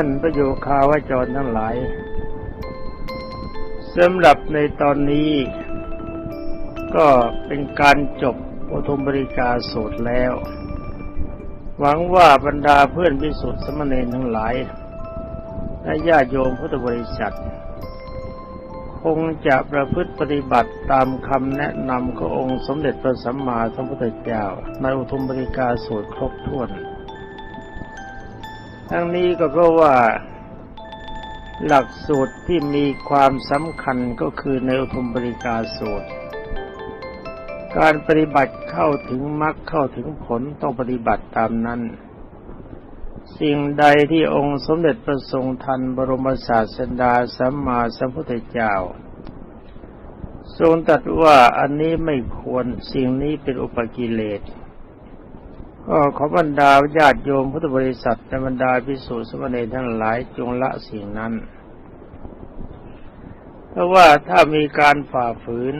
ท่านประโยคาวจรทั้งหลายสำหรับในตอนนี้ ก็เป็นการจบโอทมบริกาสูตรแล้ว หวังว่าบรรดาเพื่อนพิสุทธิ์สมณเณรทั้งหลาย และญาติโยมพุทธบริษัท คงจะประพฤติปฏิบัติตามคำแนะนำขององค์สมเด็จพระสัมมาสัมพุทธเจ้าในอุทุมบริกาสูตรครบถ้วน ทั้งนี้ก็เพราะว่าหลักสูตรที่มีความสำคัญก็คือในอุทุมบริกาสูตร การปฏิบัติเข้าถึงมรรคเข้าถึงผลต้องปฏิบัติตามนั้น สิ่งใดที่องค์สมเด็จพระทรงทันบรมศาสดาสัมมาสัมพุทธเจ้า ทรงตรัสว่าอันนี้ไม่ควรสิ่งนี้เป็นอุปกิเลส ก็ขอบรรดาญาติโยมพุทธบริษัทบรรดาพิสุสมณีทั้งหลายจงละสิ่งนั้น เพราะว่าถ้ามีการฝ่าฝืน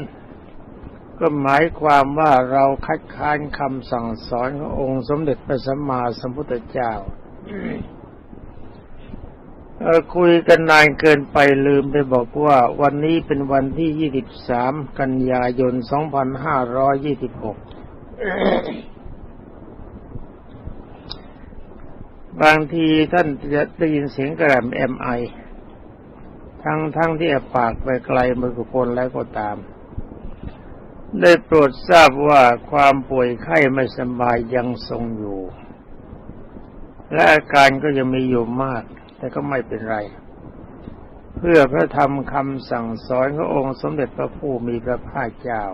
ก็หมายความว่าเราคัดค้านคำสั่งสอนขององค์สมเด็จพระสัมมาสัมพุทธเจ้าคุยกันนานเกินไปลืมไปบอกว่าวันนี้เป็นวันที่ 23 กันยายน 2526 บางทีท่านจะได้ยินเสียงกระแหมเอ็มไอทั้งทั้งที่ปากไปไกลมือกุพลแล้วก็ตาม ได้โปรดทราบว่าความป่วยไข้ไม่สบายยังทรงอยู่ และอาการก็ยังมีอยู่มาก แต่ก็ไม่เป็นไร เพื่อพระธรรมคำสั่งสอนขององค์สมเด็จพระผู้มีพระภาคเจ้า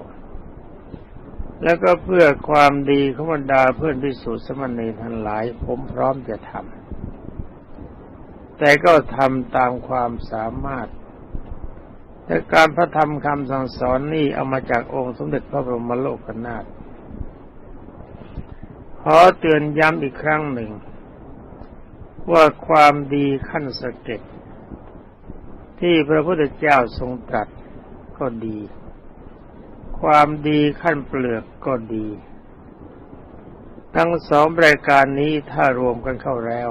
แล้วก็เพื่อความดีของบรรดาเพื่อนพิสุทธิสมณีทั้งหลาย ผมพร้อมจะทำแต่ก็ทำตามความสามารถแต่การพระธรรมคำสั่งสอนนี่เอามาจากองค์สมเด็จพระบรมโลกนาถขอเตือนย้ำอีกครั้งหนึ่ง ว่าความดีขั้นสเก็ดที่พระพุทธเจ้าทรงตรัสก็ดี ความดีขั้นเปลือกก็ดี ทั้งสองรายการนี้ถ้ารวมกันเข้าแล้ว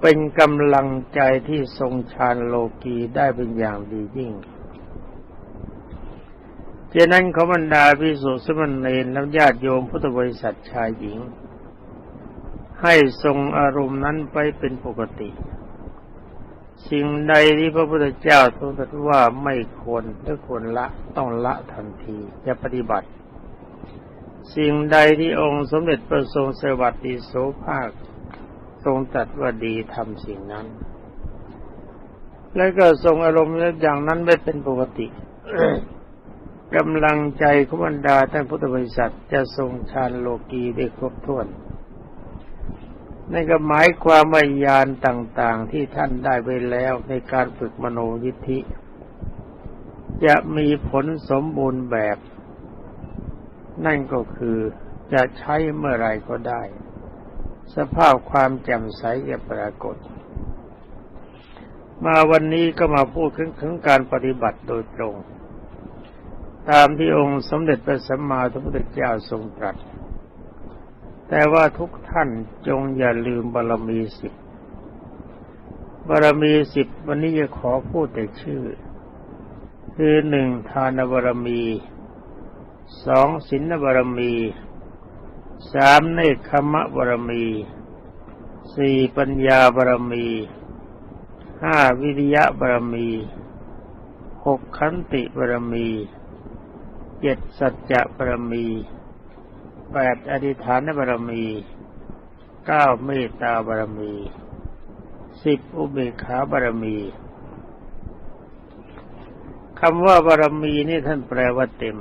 เป็นกำลังใจที่ทรงฌานโลกีได้เป็นอย่างดียิ่งเจนั้นขบรรดาพิสุสมณเณรและญาติโยมพุทธบริษัทชายหญิง ให้ทรงอารมณ์นั้นไปเป็นปกติ สิ่งใดที่พระพุทธเจ้าทรงตรัสว่าไม่ควรถ้าควรละต้องละทันทีจะปฏิบัติ สิ่งใดที่องค์สมเด็จพระทรงสวัสดิโสภาค ทรงตรัสว่าดีทำสิ่งนั้น แล้วก็ทรงอารมณ์อย่างนั้นไม่เป็นปกติกำลังใจของบรรดาท่านพุทธบริษัทจะทรงฌานโลกีได้ครบถ้วน นั่นก็หมายความว่ายานต่างๆ ที่ท่านได้ไปแล้วในการฝึกมโนยิทธิ จะมีผลสมบูรณ์แบบ นั่นก็คือจะใช้เมื่อไรก็ได้ สภาพความแจ่มใสจะปรากฏ มาวันนี้ก็มาพูดถึงการปฏิบัติโดยตรง ตามที่องค์สมเด็จพระสัมมาสัมพุทธเจ้าทรงตรัส แต่ว่าทุกท่านจงอย่าลืมบารมีสิบบารมีสิบวันนี้จะขอพูดแต่ชื่อ คือหนึ่งทานบารมีสองศีลบารมีสามเนคขมะบารมีสี่ปัญญาบารมีห้าวิริยะบารมีหกขันติบารมีเจ็ดสัจจะบารมี แปดอธิฐานบารมีเก้าเมตตาบารมีสิบอุเบกขาบารมีคำว่าบารมีนี่ท่านแปลว่าเต็ม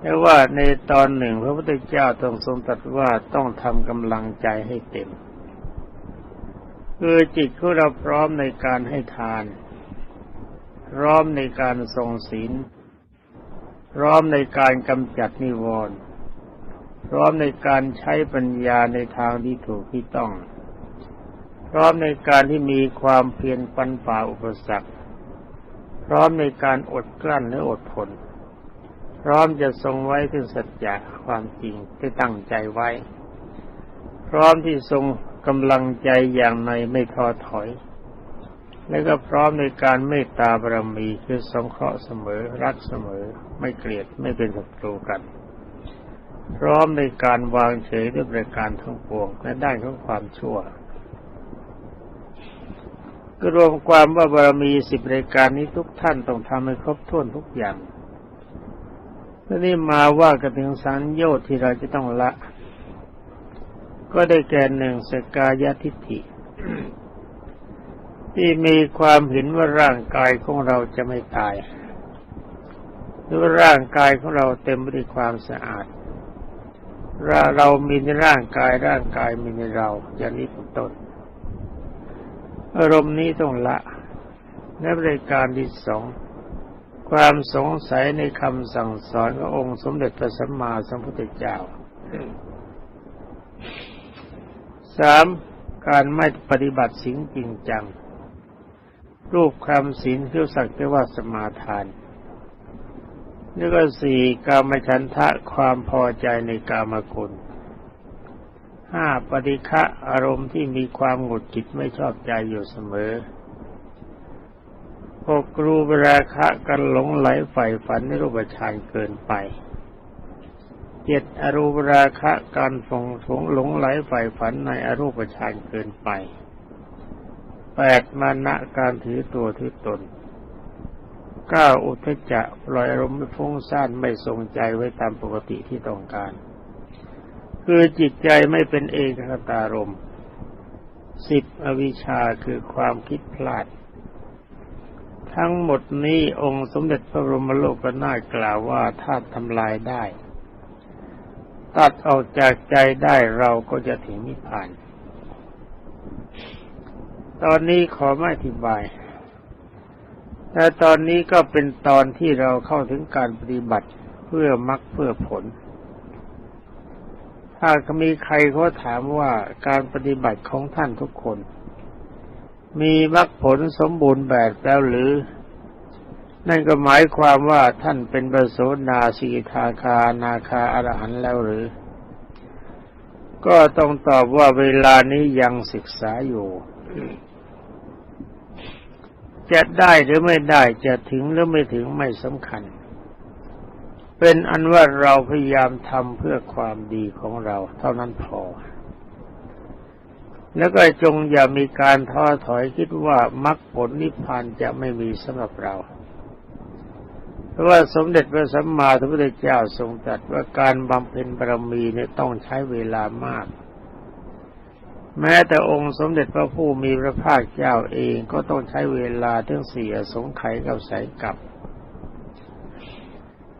แต่ว่าในตอนหนึ่งพระพุทธเจ้าทรงทรงตรัสว่าต้องทำกำลังใจให้เต็ม คือจิตของเราพร้อมในการให้ทาน พร้อมในการทรงศีล พร้อมในการกำจัดนิวรณ์ พร้อมในการใช้ปัญญาในทางที่ถูกที่ต้อง พร้อมในการที่มีความเพียรปันฝ่าอุปสรรค พร้อมในการอดกลั้นและอดทนพร้อมจะทรงไว้ถึงสัจจะความจริงที่ตั้งใจไว้ พร้อมที่ทรงกำลังใจอย่างในไม่ท้อถอย และก็พร้อมในการเมตตาบารมีคือสงเคราะห์เสมอรักเสมอไม่เกลียดไม่เป็นศัตรูกัน พร้อมในการวางเฉยด้วยประการทั้งปวงและด้านของความชั่ว ก็รวมความว่าบารมีสิบรายการนี้ทุกท่านต้องทำให้ครบถ้วนทุกอย่างทีนี้มาว่ากันถึงสัญโยชน์ที่เราจะต้องละ ก็ได้แก่หนึ่งสกายทิฏฐิ ที่มีความเห็นว่าร่างกายของเราจะไม่ตายหรือว่าร่างกายของเราเต็มไปด้วยความสะอาด เราเรามีในร่างกายร่างกายมีในเรา อย่างนี้เป็นต้นอารมณ์นี้ต้องละและบริการที่สองความสงสัยในคำสั่งสอนขององค์สมเด็จพระสัมมาสัมพุทธเจ้าสามการไม่ปฏิบัติสิ่งจริงจัง รูปคำศีลเที่ยวสักแต่ว่าสมาทาน แล้วก็สี่กามฉันทะความพอใจในกามคุณห้าปฏิฆะอารมณ์ที่มีความหงุดหงิดไม่ชอบใจอยู่เสมอหกรูปราคะกันหลงไหลใฝ่ฝันในรูปฌานเกินไปเจ็ดอรูปราคะการฟงสงหลงไหลใฝ่ฝันในอรูปฌานเกินไปแปดมานะการถือตัวถือตน ก้าอุทจจะปล่อยอารมณ์ไม่ฟุ้งซ่านไม่ทรงใจไว้ตามปกติที่ต้องการ คือจิตใจไม่เป็นเอกคตารมสิบอวิชชาคือความคิดพลาด ทั้งหมดนี้องค์สมเด็จพระบรมโลกนาถกล่าวว่าถ้าทำลายได้ ตัดออกจากใจได้เราก็จะถึงนิพพาน ตอนนี้ขอไม่อธิบาย แต่ตอนนี้ก็เป็นตอนที่เราเข้าถึงการปฏิบัติเพื่อมรักเพื่อผล ถ้ามีใครเขาถามว่าการปฏิบัติของท่านทุกคน มีมรรคผลสมบูรณ์แบบแล้วหรือ นั่นก็หมายความว่าท่านเป็นบโสดาสีทาคานาคาอรหันแล้วหรือ ก็ต้องตอบว่าเวลานี้ยังศึกษาอยู่ จะได้หรือไม่ได้จะถึงหรือไม่ถึงไม่สำคัญ เป็นอันว่าเราพยายามทำเพื่อความดีของเรา เท่านั้นพอ แล้วก็จงอย่ามีการท้อถอยคิดว่ามรรคผลนิพพานจะไม่มีสำหรับเราเพราะว่าสมเด็จพระสัมมาสัมพุทธเจ้าทรงตรัสว่าการบำเพ็ญบารมีเนี่ยต้องใช้เวลามาก แม้แต่องค์สมเด็จพระผู้มีพระภาคเจ้าเองก็ต้องใช้เวลาทั้งสี่สงไขกับแสงกับ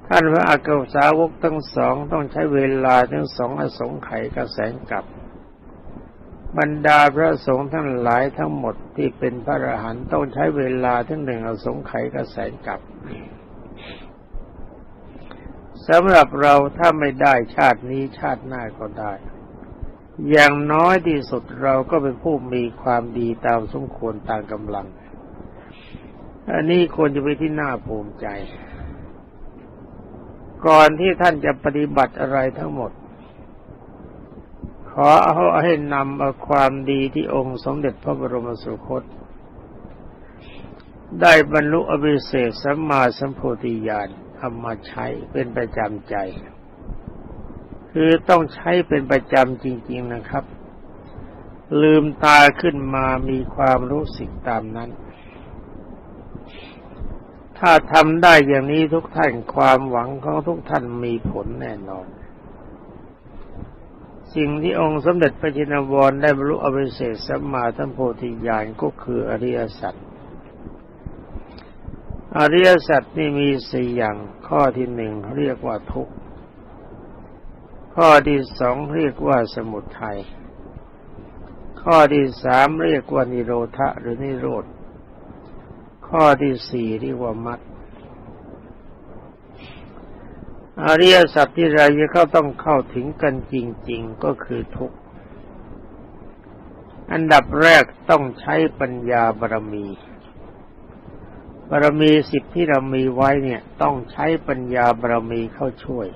ท่านพระอักษาวกทั้งสองต้องใช้เวลาทั้งสองอสงไขยกระแสงกับบรรดาพระสงฆ์ทั้งหลายทั้งหมดที่เป็นพระอรหันต์ต้องใช้เวลาทั้งหนึ่งอสงไขยกระแสงกับสำหรับเราถ้าไม่ได้ชาตินี้ชาติหน้าก็ได้ อย่างน้อยที่สุดเราก็เป็นผู้มีความดีตามสมควรตามกำลัง อันนี้ควรจะไปที่น่าภูมิใจ ก่อนที่ท่านจะปฏิบัติอะไรทั้งหมด ขอเอาให้นำเอาความดีที่องค์สมเด็จพระบรมสุคต ได้บรรลุอภิเศษสัมมาสัมโพธิญาณทำมาใช้เป็นประจำใจ คือต้องใช้เป็นประจำจริง ๆนะครับ ลืมตาขึ้นมามีความรู้สึกตามนั้น ถ้าทำได้อย่างนี้ทุกท่านความหวังของทุกท่านมีผลแน่นอน สิ่งที่องค์สมเด็จพระจินวรได้บรรลุอภิเศษสัมมาสัมโพธิญาณก็คืออริยสัจอริยสัจนี่มีสี่อย่างข้อที่หนึ่งเรียกว่าทุกข์ ข้อที่สองเรียกว่าสมุทัย ข้อที่สามเรียกว่านิโรธะหรือนิโรธ ข้อที่สี่เรียกว่ามรรคอริยสัจที่เราจะเข้าต้องเข้าถึงกันจริง ๆก็คือทุกข์ อันดับแรกต้องใช้ปัญญาบารมีบารมีสิบที่เรามีไว้เนี่ย ต้องใช้ปัญญาบารมีเข้าช่วย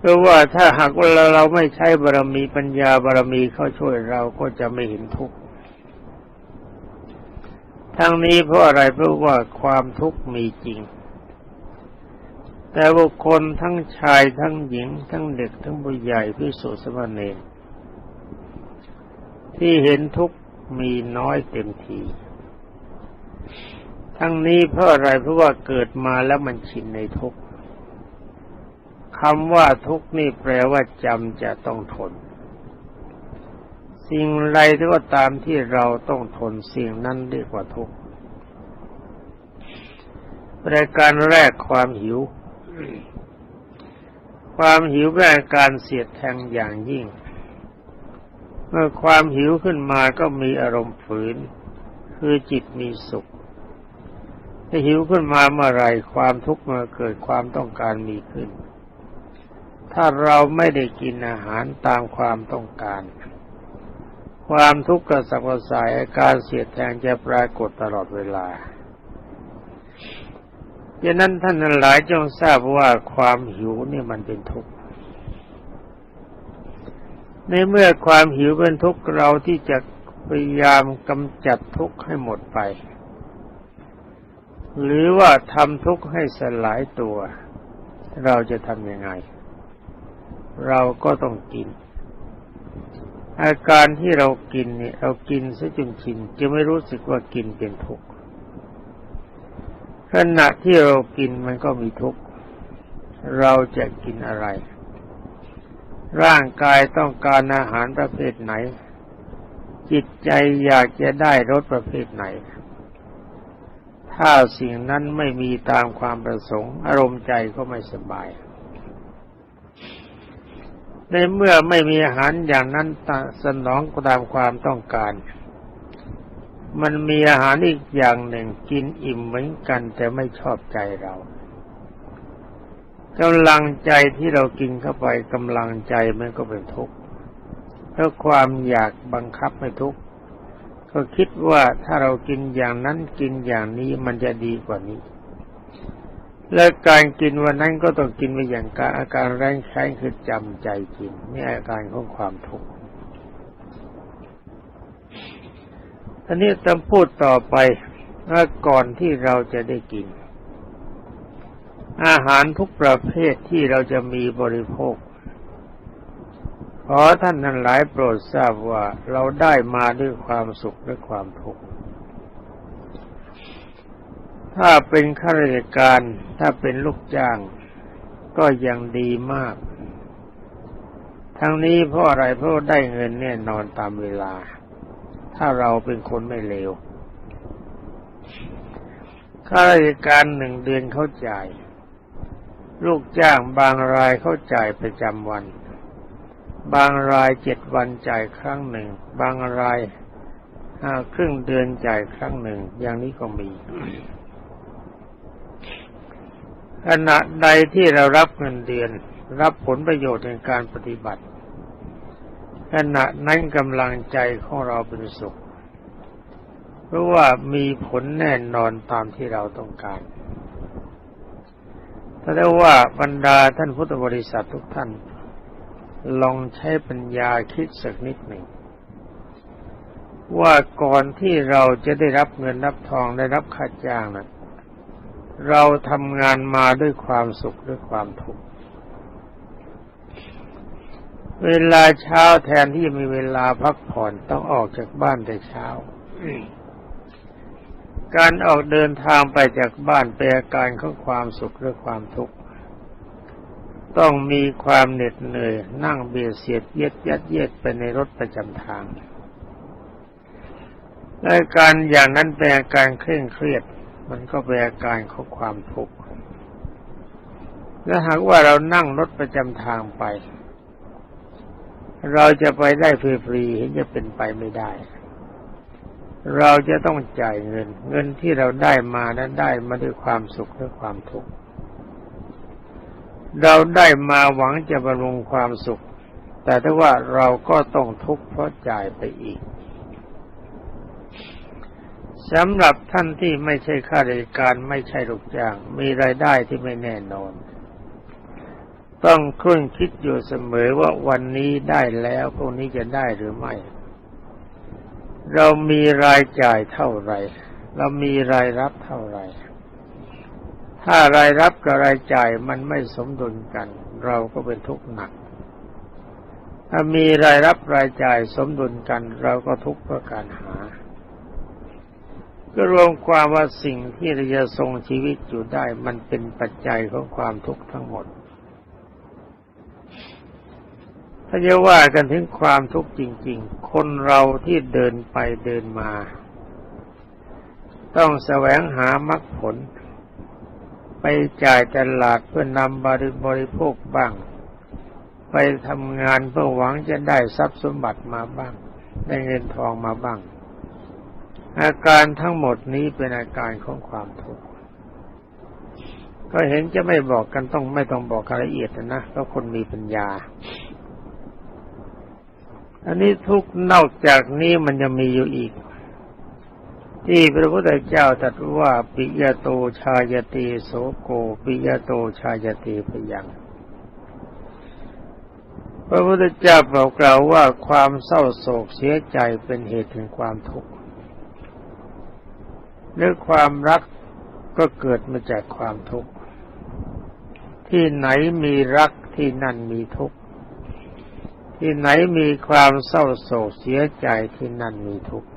เพราะว่าถ้าหากว่าเราไม่ใช้บารมีปัญญาบารมีเข้าช่วยเราก็จะไม่เห็นทุกข์ทั้งนี้เพราะอะไรเพราะว่าความทุกข์มีจริง แต่บุคคลทั้งชายทั้งหญิง ทั้งเด็กทั้งผู้ใหญ่พิสุสมณเณรที่เห็นทุกข์มีน้อยเต็มที ทั้งนี้เพราะอะไรเพราะว่าเกิดมาแล้วมันชินในทุกข์ คำว่าทุกข์นี่แปลว่าจำจะต้องทน สิ่งใดที่ว่าตามที่เราต้องทนสิ่งนั้นเรียกว่าทุกข์รายการแรกความหิว ความหิวเป็นอาการเสียดแทงอย่างยิ่ง เมื่อความหิวขึ้นมาก็มีอารมณ์ฝืน คือจิตมีสุขถ้าหิวขึ้นมาเมื่อไรความทุกข์มื่อเกิดความต้องการมีขึ้น ถ้าเราไม่ได้กินอาหารตามความต้องการ ความทุกข์กระสับกระส่ายอาการเสียดแทงจะปรากฏตลอดเวลาดังนั้นท่านหลายจงทราบว่าความหิวนี่มันเป็นทุกข์ในเมื่อความหิวเป็นทุกข์เราที่จะพยายามกำจัดทุกข์ให้หมดไป หรือว่าทำทุกข์ให้สลายตัว เราจะทำยังไง เราก็ต้องกิน อาการที่เรากินเนี่ยเรากินซะจนชินจะไม่รู้สึกว่ากินเป็นทุกข์ขณะที่เรากินมันก็มีทุกข์เราจะกินอะไร ร่างกายต้องการอาหารประเภทไหน จิตใจอยากจะได้รสประเภทไหน ถ้าสิ่งนั้นไม่มีตามความประสงค์ อารมณ์ใจก็ไม่สบาย ในเมื่อไม่มีอาหารอย่างนั้นสนองตามความต้องการ มันมีอาหารอีกอย่างหนึ่งกินอิ่มเหมือนกันแต่ไม่ชอบใจเรากำลังใจที่เรากินเข้าไปกำลังใจมันก็เป็นทุกข์เพราะความอยากบังคับให้ทุกข์ก็คิดว่าถ้าเรากินอย่างนั้นกินอย่างนี้มันจะดีกว่านี้ และการกินวันนั้นก็ต้องกินไปอย่างการอาการแรงแค้นคือจำใจกินนี่อาการของความทุกข์อันนี้ต้องพูดต่อไปว่าก่อนที่เราจะได้กิน อาหารทุกประเภทที่เราจะมีบริโภคขอท่านนั้นหลายโปรดทราบว่าเราได้มาด้วยความสุขและความทุกข์ ถ้าเป็นข้าราชการถ้าเป็นลูกจ้าง ก็ยังดีมาก ทั้งนี้เพราะอะไรเพราะได้เงินแน่นอนตามเวลา ถ้าเราเป็นคนไม่เลวข้าราชการหนึ่งเดือนเขาจ่าย ลูกจ้างบางรายเขาจ่ายประจำวัน บางรายเจ็ดวันจ่ายครั้งหนึ่ง บางรายห้าครึ่งเดือนจ่ายครั้งหนึ่ง อย่างนี้ก็มี ขณะใดที่เรารับเงินเดือน รับผลประโยชน์ในการปฏิบัติ ขณะนั้นกำลังใจของเราเป็นสุข เพราะว่ามีผลแน่นอนตามที่เราต้องการถ้าได้ว่าบรรดาท่านพุทธบริษัททุกท่าน ลองใช้ปัญญาคิดสักนิดหนึ่ง ว่าก่อนที่เราจะได้รับเงินรับทองได้รับค่าจ้างนะ เราทำงานมาด้วยความสุขด้วยความทุกข์เวลาเช้าแทนที่จะมีเวลาพักผ่อนต้องออกจากบ้านแต่เช้า การออกเดินทางไปจากบ้านเป็นอาการของความสุขหรือความทุกข์ ต้องมีความเหน็ดเหนื่อย นั่งเบียดเสียดเย็ดยัดเยียดไปในรถประจำทางและการอย่างนั้นเป็นอาการเคร่งเครียด มันก็เป็นอาการของความทุกข์และหากว่าเรานั่งรถประจำทางไป เราจะไปได้ฟรีๆเห็นจะเป็นไปไม่ได้ เราจะต้องจ่ายเงิน เงินที่เราได้มานั้นได้มาด้วยความสุขและความทุกข์ เราได้มาหวังจะบำรุงความสุข แต่ถ้าว่าเราก็ต้องทุกข์เพราะจ่ายไปอีก สำหรับท่านที่ไม่ใช่ข้าราชการไม่ใช่ลูกจ้าง มีรายได้ที่ไม่แน่นอน ต้องคุ้นคิดอยู่เสมอว่าวันนี้ได้แล้วพรุ่งนี้จะได้หรือไม่ เรามีรายจ่ายเท่าไหร่ เรามีรายรับเท่าไหร่ถ้ารายรับกับรายจ่ายมันไม่สมดุลกัน เราก็เป็นทุกข์หนัก ถ้ามีรายรับรายจ่ายสมดุลกัน เราก็ทุกข์เพราะการหา ก็รวมความว่าสิ่งที่เราจะทรงชีวิตอยู่ได้ มันเป็นปัจจัยของความทุกข์ทั้งหมด ถ้าจะว่ากันถึงความทุกข์จริง ๆ คนเราที่เดินไปเดินมา ต้องแสวงหามรรคผล ไปจ่ายตลาดเพื่อนำบริบริโภคบ้าง ไปทำงานเพื่อหวังจะได้ทรัพย์สมบัติมาบ้าง ได้เงินทองมาบ้าง อาการทั้งหมดนี้เป็นอาการของความทุกข์ก็เห็นจะไม่บอกกันต้องไม่ต้องบอกรายละเอียดนะเพราะคนมีปัญญา อันนี้ทุกนอกจากนี้มันจะมีอยู่อีก ที่พระพุทธเจ้าตรัสว่าปิยโตชายติโสโกปิยโตชายติพยังพระพุทธเจ้าบอกกล่าวว่าความเศร้าโศกเสียใจเป็นเหตุถึงความทุกข์ หรือความรักก็เกิดมาจากความทุกข์ที่ไหนมีรักที่นั่นมีทุกข์ที่ไหนมีความเศร้าโศกเสียใจที่นั่นมีทุกข์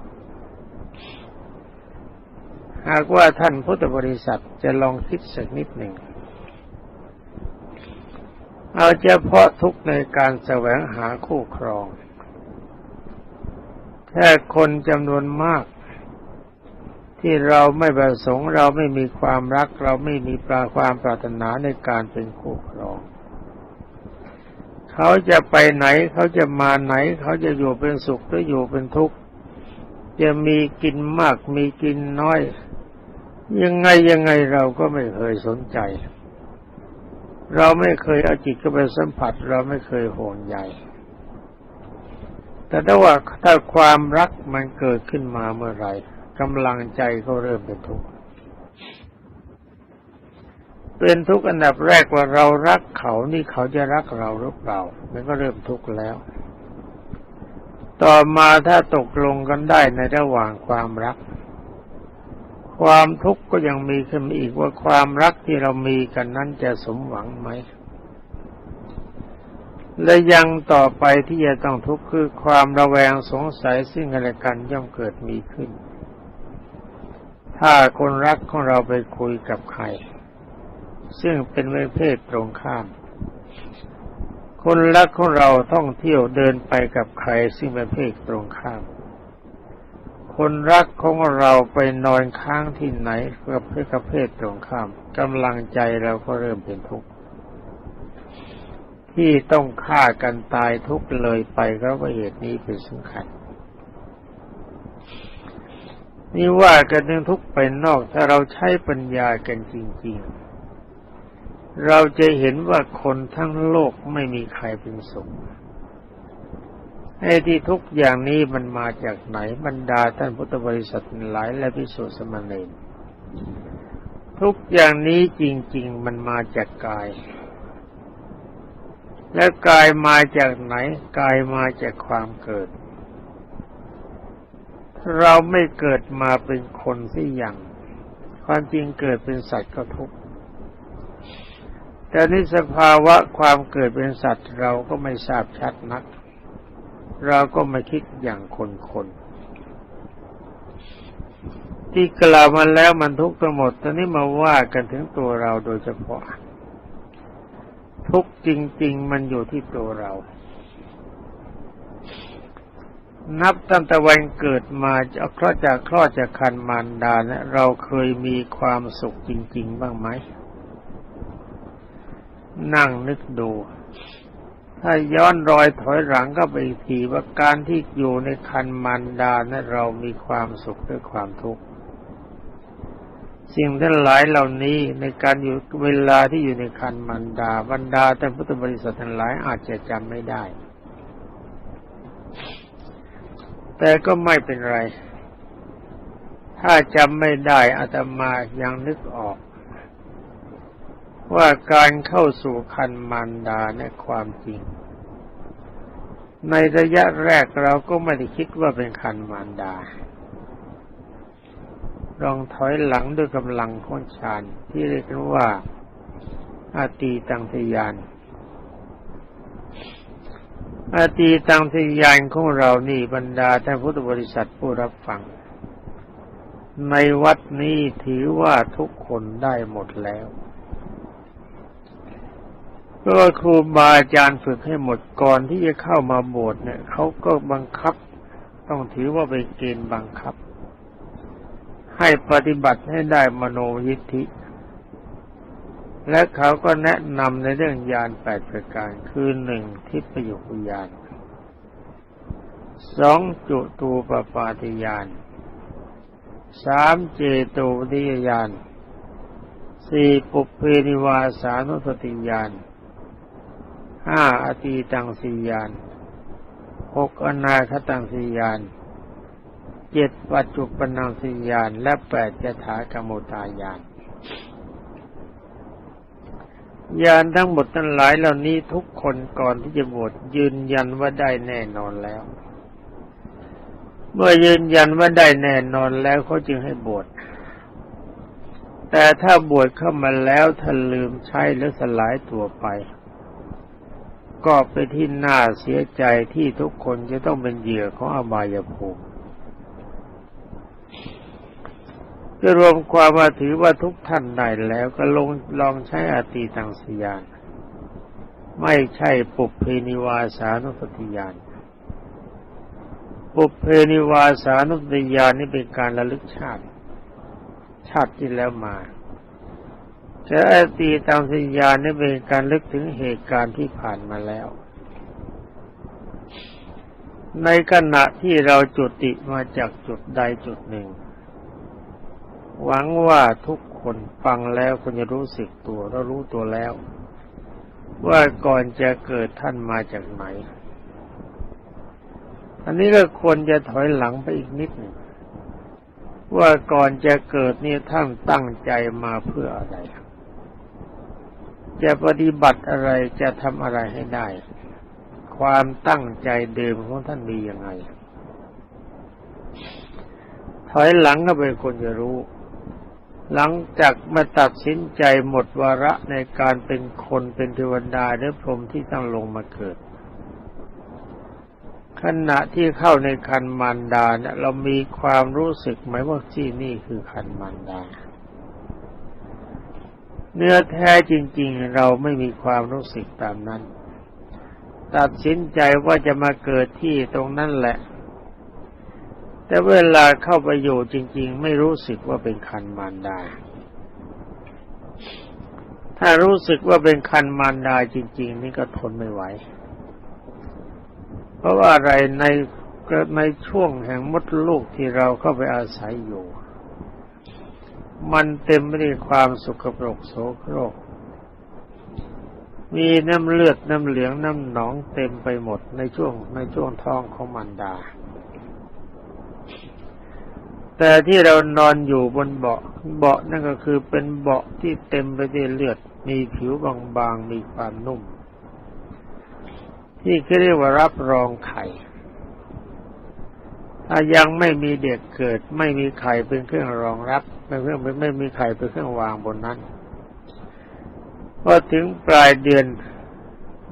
หากว่าท่านพุทธบริษัทจะลองคิดสักนิดหนึ่ง เอาเฉพาะทุกในการแสวงหาคู่ครองแค่คนจำนวนมาก ที่เราไม่ประสงค์เราไม่มีความรัก เราไม่มีปราความปรารถนาในการเป็นคู่ครอง เขาจะไปไหนเขาจะมาไหน เขาจะอยู่เป็นสุขหรืออยู่เป็นทุกข์จะมีกินมากมีกินน้อย ยังไงยังไงเราก็ไม่เคยสนใจ เราไม่เคยเอาจิตเข้าไปสัมผัส เราไม่เคยห่วงใยแต่ถ้าว่าถ้าความรักมันเกิดขึ้นมาเมื่อไหร่ กำลังใจก็เริ่มเป็นทุกข์เป็นทุกข์อันดับแรกว่าเรารักเขานี่เขาจะรักเราหรือเปล่ามันก็เริ่มทุกข์แล้ว ต่อมาถ้าตกลงกันได้ในระหว่างความรัก ความทุกข์ก็ยังมีขึ้นอีกว่าความรักที่เรามีกันนั้นจะสมหวังไหมและยังต่อไปที่จะต้องทุกข์คือความระแวงสงสัยซึ่งกันและกันย่อมเกิดมีขึ้น ถ้าคนรักของเราไปคุยกับใคร ซึ่งเป็นเพศตรงข้าม คนรักของเราท่องเที่ยวเดินไปกับใคร ซึ่งเป็นเพศตรงข้าม คนรักของเราไปนอนค้างที่ไหนกับเพศกับเพศตรงข้ามกำลังใจเราก็เริ่มเป็นทุกข์ที่ต้องฆ่ากันตายทุกเลยไปก็เพราะเหตุนี้เป็นสำคัญ นี่ว่ากันเรื่องทุกไปนอกถ้าเราใช้ปัญญากันจริง ๆ เราจะเห็นว่าคนทั้งโลกไม่มีใครเป็นสุขไอ้ที่ทุกอย่างนี้มันมาจากไหนบรรดาท่านพุทธบริษัทหลายและพิสุสมณีทุกอย่างนี้จริง ๆ มันมาจากกาย และกายมาจากไหน กายมาจากความเกิด เราไม่เกิดมาเป็นคนที่อย่างความจริงเกิดเป็นสัตว์ก็ทุกข์แต่นี่สภาวะความเกิดเป็นสัตว์เราก็ไม่ทราบชัดนัก เราก็ไม่คิดอย่างคนคนที่กล่าวมาแล้วมันทุกข์ทั้งหมด ตอนนี้มาว่ากันถึงตัวเราโดยเฉพาะ ทุกข์จริง ๆ มันอยู่ที่ตัวเรา นับตั้งแต่วันเกิดมาจะคลอดจากคลอดจากคันมารดาเนี่ยเราเคยมีความสุขจริง ๆ บ้างไหม นั่งนึกดู ถ้าย้อนรอยถอยหลังก็ไปทีว่าการที่อยู่ในคันมันดานะเรามีความสุขหรือความทุกข์ สิ่งทั้งหลายเหล่านี้ในการอยู่เวลาที่อยู่ในคันมันดา บรรดาแต่พุทธบริษัททั้งหลายอาจจะจำไม่ได้ แต่ก็ไม่เป็นไร ถ้าจำไม่ได้อาตมายังนึกออก ว่าการเข้าสู่คันมารดาในความจริง ในระยะแรกเราก็ไม่ได้คิดว่าเป็นคันมารดาลองถอยหลังด้วยกำลังของฌานที่เรียกว่าอาตีตังทยาน อาตีตังทยานของเรานี่บรรดาท่านพุทธบริษัทผู้รับฟัง ในวัดนี้ถือว่าทุกคนได้หมดแล้วเพราะว่าครูบาอาจารย์ฝึกให้หมดก่อนที่จะเข้ามาโบสถ์เนี่ยเขาก็บังคับ ต้องถือว่าเป็นเกณฑ์บังคับ ให้ปฏิบัติให้ได้มโนยิทธิ และเขาก็แนะนำในเรื่องยานแปดประการ คือหนึ่งทิพยุคยานสองจุตูปปาติยานสามเจโตวิยานสี่ปุเพนิวาสานุสติยานห้าอตีตังสียานหกอนาคตังสียานเจ็ดปัจจุปนังสียานและแปดจถากมุตายาน ยานทั้งหมดทั้งหลายเหล่านี้ทุกคนก่อนที่จะบวชยืนยันว่าได้แน่นอนแล้ว เมื่อยืนยันว่าได้แน่นอนแล้วเขาจึงให้บวชแต่ถ้าบวชเข้ามาแล้วท่านลืมใช้หรือสลายตัวไป ก็ไปที่น่าเสียใจที่ทุกคนจะต้องเป็นเหยื่อของอบายภูมิ จะรวมความว่าถือว่าทุกท่านได้แล้วก็ลงลองใช้อาติตังสยาน ไม่ใช่ปุเพนิวาสานุปติยานปุเพนิวาสานุปติยานนี่เป็นการระลึกชาติ ชาติที่แล้วมาแต่อตีตามสัญญานี่เป็นการลึกถึงเหตุการณ์ที่ผ่านมาแล้ว ในขณะที่เราจุติมาจากจุดใดจุดหนึ่ง หวังว่าทุกคนฟังแล้วคุณจะรู้สึกตัวและรู้ตัวแล้ว ว่าก่อนจะเกิดท่านมาจากไหน อันนี้ก็ควรจะถอยหลังไปอีกนิดหนึ่งว่าก่อนจะเกิดนี่ท่านตั้งใจมาเพื่ออะไร จะปฏิบัติอะไรจะทำอะไรให้ได้ ความตั้งใจเดิมของท่านมียังไง ถอยหลังก็เป็นคนจะรู้ หลังจากมาตัดสินใจหมดวาระในการเป็นคนเป็นเทวดาหรือพรหมที่ต้องลงมาเกิด ขณะที่เข้าในคันมารดาเนี่ยเรามีความรู้สึกไหมว่าที่นี่คือคันมารดา เนื้อแท้จริง ๆ เราไม่มีความรู้สึกตามนั้น ตัดสินใจว่าจะมาเกิดที่ตรงนั้นแหละ แต่เวลาเข้าไปอยู่จริง ๆ ไม่รู้สึกว่าเป็นคันมารดา ถ้ารู้สึกว่าเป็นคันมารดาจริง ๆ นี่ก็ทนไม่ไหว เพราะว่าอะไรในในช่วงแห่งมดลูกที่เราเข้าไปอาศัยอยู่ มันเต็มไปด้วยความสุขปรกโสโครก มีน้ำเลือดน้ำเหลืองน้ำหนองเต็มไปหมดในช่วงในช่วงท้องของมันดา แต่ที่เรานอนอยู่บนเบาะ เบาะนั่นก็คือเป็นเบาะที่เต็มไปด้วยเลือด มีผิวบางๆ มีความนุ่ม ที่เรียกว่ารับรองไข่ ถ้ายังไม่มีเด็กเกิด ไม่มีไข่เป็นเครื่องรองรับไม่เพื่อไม่มีไข่เป็นเครื่องวางบนนั้นพอถึงปลายเดือน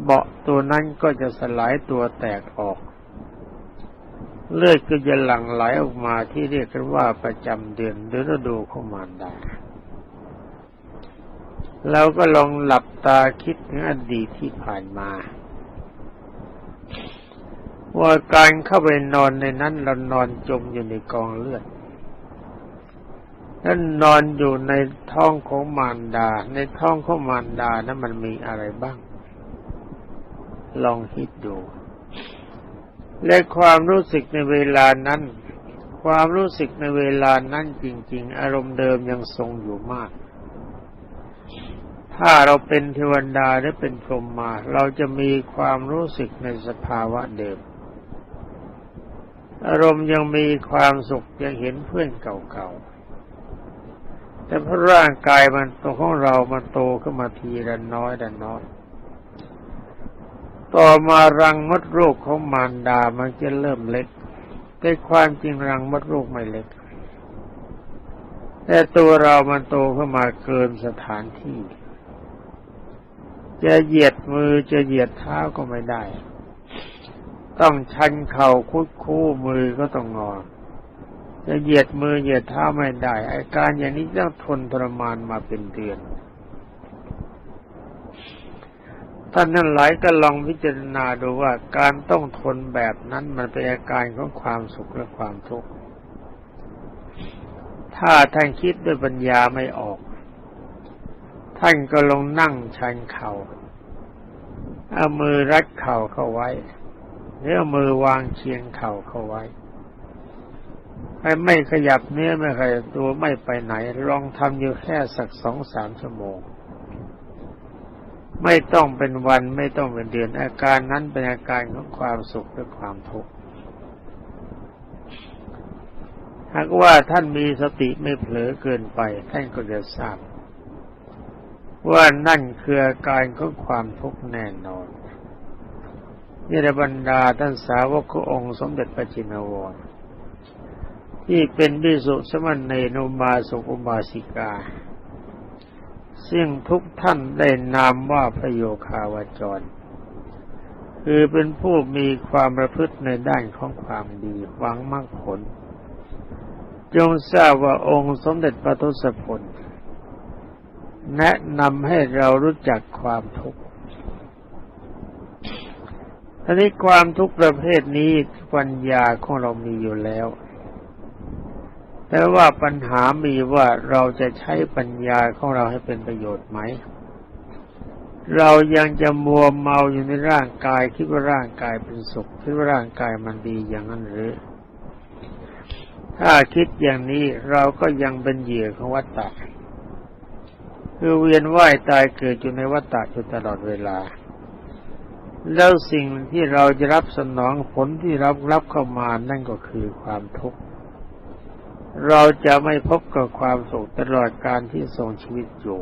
เบาะตัวนั้นก็จะสลายตัวแตกออก เลือดก็จะหลั่งไหลออกมาที่เรียกกันว่าประจำเดือนหรือฤดูของมารดาเราก็ลองหลับตาคิดถึงอดีตที่ผ่านมา ว่าการเข้าไปนอนในนั้นเรานอนจมอยู่ในกองเลือดนั่นนอนอยู่ในท้องของมารดา ในท้องของมารดานั้นมันมีอะไรบ้าง ลองคิดดู และความรู้สึกในเวลานั้น ความรู้สึกในเวลานั้นจริง ๆ อารมณ์เดิมยังทรงอยู่มาก ถ้าเราเป็นเทวดาหรือเป็นพรหมมา เราจะมีความรู้สึกในสภาวะเดิม อารมณ์ยังมีความสุขยังเห็นเพื่อนเก่าๆแต่พระร่างกายมันตัวของเรามันโตขึ้นมาทีละน้อยละน้อย ต่อมารังมดลูกของมารดามันจะเริ่มเล็ก แต่ความจริงรังมดลูกไม่เล็ก แต่ตัวเรามันโตขึ้นมาเกินสถานที่ จะเหยียดมือจะเหยียดเท้าก็ไม่ได้ ต้องชันเข่าคุดคู่มือก็ต้องงอจะเหยียดมือเหยียดเท้าไม่ได้ อาการอย่างนี้ต้องทนทรมานมาเป็นเดือน ท่านทั้งหลายก็ลองพิจารณาดูว่าการต้องทนแบบนั้นมันเป็นอาการของความสุขและความทุกข์ ถ้าท่านคิดด้วยปัญญาไม่ออก ท่านก็ลงนั่งชันเขา่าเอามือรัดเข่าเข้าไว้หรือเอามือวางเชียงเข่าเข้าไว้ให้ไม่ขยับเนื้อไม่ขยับตัวไม่ไปไหน ลองทำอยู่แค่สักสองสามชั่วโมง ไม่ต้องเป็นวันไม่ต้องเป็นเดือน อาการนั้นเป็นอาการของความสุขและความทุกข์หากว่าท่านมีสติไม่เผลอเกินไป ท่านก็จะทราบ ว่านั่นคืออาการของความทุกข์แน่นอนนี่ระบรรดาท่านสาวกขององค์สมเด็จพระจินวร ที่เป็นบิสุสมณเณนุมาสุกุบาสิกา ซึ่งทุกท่านได้นามว่าพระโยคาวาจร คือเป็นผู้มีความประพฤติในด้านของความดีหวังมรรคผล จงทราบว่าองค์สมเด็จพระทศพลแนะนำให้เรารู้จักความทุกข์ทีนี้ความทุกข์ประเภทนี้ปัญญาของเรามีอยู่แล้ว แต่ว่าปัญหามีว่าเราจะใช้ปัญญาของเราให้เป็นประโยชน์ไหม เรายังจะมัวเมาอยู่ในร่างกายคิดว่าร่างกายเป็นสุขคิดว่าร่างกายมันดีอย่างนั้นหรือ ถ้าคิดอย่างนี้เราก็ยังเป็นเหยื่อของวัฏฏะคือเวียนว่ายตายเกิดอยู่ในวัฏฏะอยู่ตลอดเวลา แล้วสิ่งที่เราจะรับสนองผลที่รับรับเข้ามานั่นก็คือความทุกข์ เราจะไม่พบกับความสุขตลอดการที่ทรงชีวิตอยู่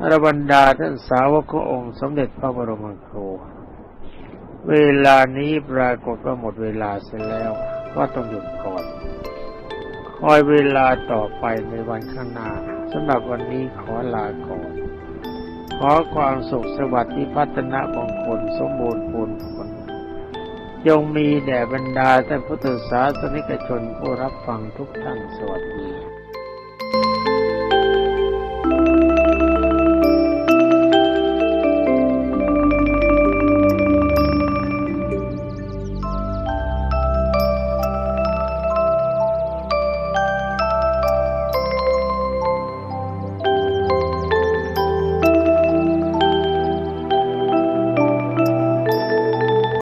อรบรรดาท่านสาวกขององค์สมเด็จพระบรมครู เวลานี้ปรากฏว่าหมดเวลาเสร็จแล้วว่าต้องหยุดก่อน คอยเวลาต่อไปในวันข้างหน้าสำหรับวันนี้ขอลาก่อน ขอความสุขสวัสดิ์พัฒนามงคลสมบูรณ์ผล จงมีแด่บรรดาท่านพุทธศาสนิกชนผู้รับฟังทุกท่านสวัสดี